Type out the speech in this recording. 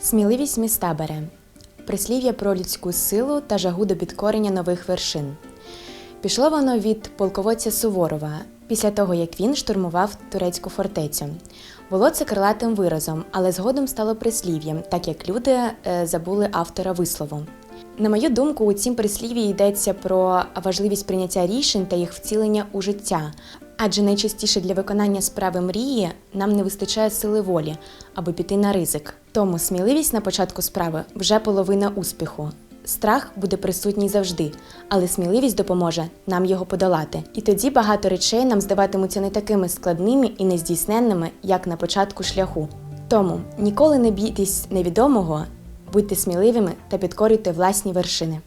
Сміливість міста бере прислів'я про людську силу та жагу до підкорення нових вершин. Пішло воно від полководця Суворова після того, як він штурмував турецьку фортецю. Було це крилатим виразом, але згодом стало прислів'ям, так як люди е, забули автора вислову. На мою думку, у цім прислів'ї йдеться про важливість прийняття рішень та їх вцілення у життя. Адже найчастіше для виконання справи мрії нам не вистачає сили волі, аби піти на ризик. Тому сміливість на початку справи вже половина успіху. Страх буде присутній завжди, але сміливість допоможе нам його подолати. І тоді багато речей нам здаватимуться не такими складними і нездійсненними, як на початку шляху. Тому ніколи не бійтесь невідомого, будьте сміливими та підкорюйте власні вершини.